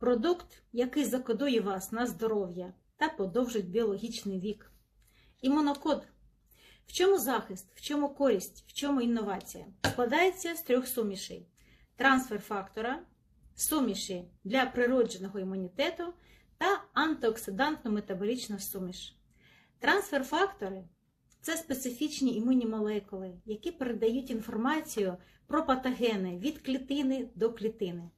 продукт, який закодує вас на здоров'я та подовжить біологічний вік. Імунокод. В чому захист, в чому користь, в чому інновація? Складається з трьох сумішей: трансфер фактора, суміші для природженого імунітету та антиоксидантно-метаболічна суміш. Трансфер фактори це специфічні імунні молекули, які передають інформацію про патогени від клітини до клітини.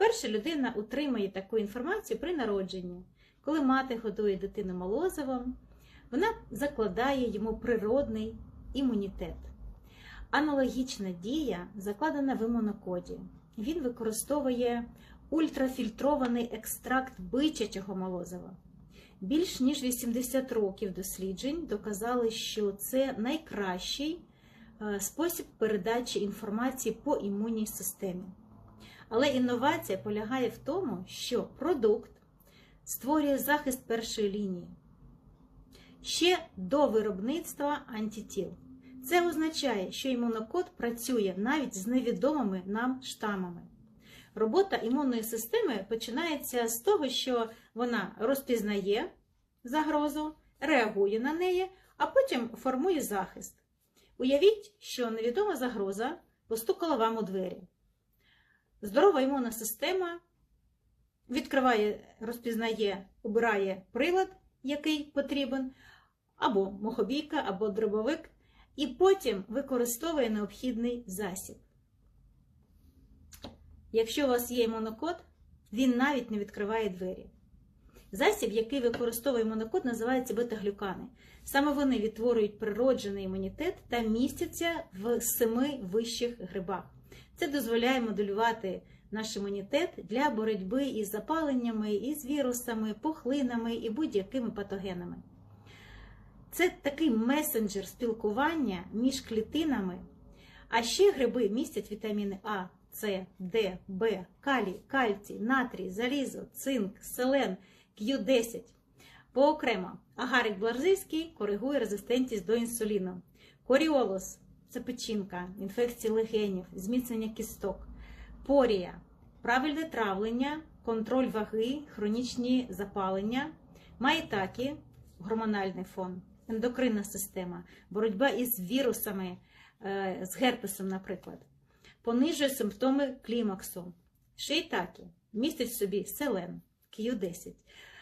Вперше людина отримає таку інформацію при народженні. Коли мати годує дитину молозивом, вона закладає йому природний імунітет. Аналогічна дія закладена в імунокоді. Він використовує ультрафільтрований екстракт бичачого молозива. Більш ніж 80 років досліджень доказали, що це найкращий е, спосіб передачі інформації по імунній системі. Але інновація полягає в тому, що продукт створює захист першої лінії ще до виробництва антитіл. Це означає, що імунокод працює навіть з невідомими нам штамами. Робота імунної системи починається з того, що вона розпізнає загрозу, реагує на неї, а потім формує захист. Уявіть, що невідома загроза постукала вам у двері. Здорова імунна система відкриває, розпізнає, обирає прилад, який потрібен, або мохобійка, або дробовик, і потім використовує необхідний засіб. Якщо у вас є імунокод, він навіть не відкриває двері. Засіб, який використовує імунокод, називається бета-глюкани. Саме вони відтворюють природжений імунітет та містяться в семи вищих грибах. Це дозволяє моделювати наш імунітет для боротьби із запаленнями, із вірусами, пухлинами і будь-якими патогенами. Це такий месенджер спілкування між клітинами. А ще гриби містять вітаміни А, С, Д, Б, калій, кальцій, натрій, залізо, цинк, селен, Q10. Поокремо, агарик бларзийський коригує резистентність до інсуліну. Коріолос це печінка, інфекції легенів, зміцнення кісток, порія, правильне травлення, контроль ваги, хронічні запалення, маїтакі, гормональний фон, ендокринна система, боротьба із вірусами, е, з герпесом, наприклад, понижує симптоми клімаксу, шейтакі, містить в собі селен, Q10.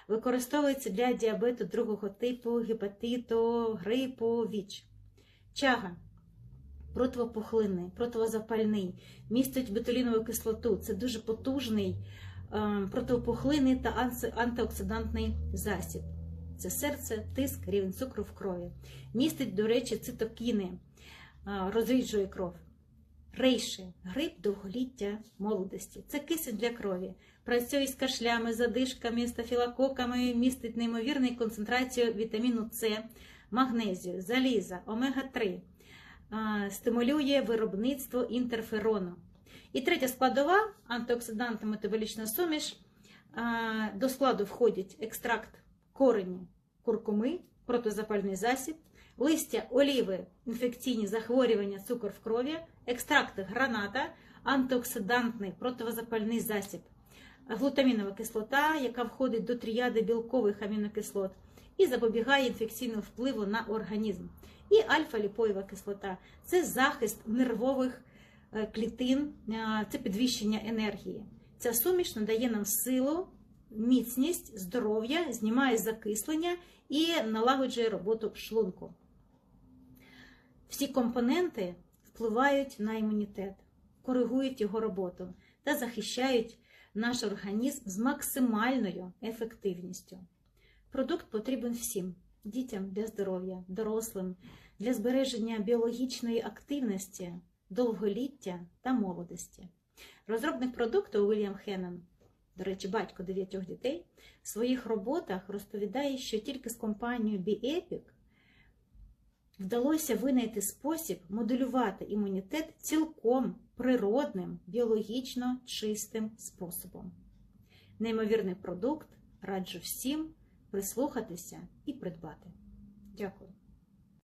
Використовується для діабету другого типу, гепатиту, грипу, ВІЧ. Чага противопухлинний, противозапальний, містить бетулінову кислоту. Це дуже потужний е, противопухлинний та антиоксидантний засіб. Це серце, тиск, рівень цукру в крові. Містить, до речі, цитокіни, е, розріджує кров. Рейши, грип довголіття молодості. Це кисень для крові. Працює з кашлями, задишками, стафілококами, містить неймовірну концентрацію вітаміну С, магнезію, заліза, омега-3, а, стимулює виробництво інтерферону. І третя складова антиоксидантна метаболічна суміш. До складу входять екстракт корені куркуми, протизапальний засіб, листя оліви, інфекційні захворювання, цукор в крові, екстракти граната, антиоксидантний противозапальний засіб, глутамінова кислота, яка входить до тріади білкових амінокислот і запобігає інфекційному впливу на організм. І альфа-ліпоєва кислота це захист нервових е, клітин, е, це підвищення енергії. Ця суміш надає нам силу, міцність, здоров'я, знімає закислення і налагоджує роботу шлунку. Всі компоненти впливають на імунітет, коригують його роботу та захищають наш організм з максимальною ефективністю. Продукт потрібен всім дітям для здоров'я, дорослим, для збереження біологічної активності, довголіття та молодості. Розробник продукту Уільям Хеннон, до речі, батько дев'ятьох дітей, в своїх роботах розповідає, що тільки з компанією BioEpic вдалося винайти спосіб моделювати імунітет цілком природним, біологічно чистим способом. Неймовірний продукт раджу всім прислухатися і придбати. Дякую.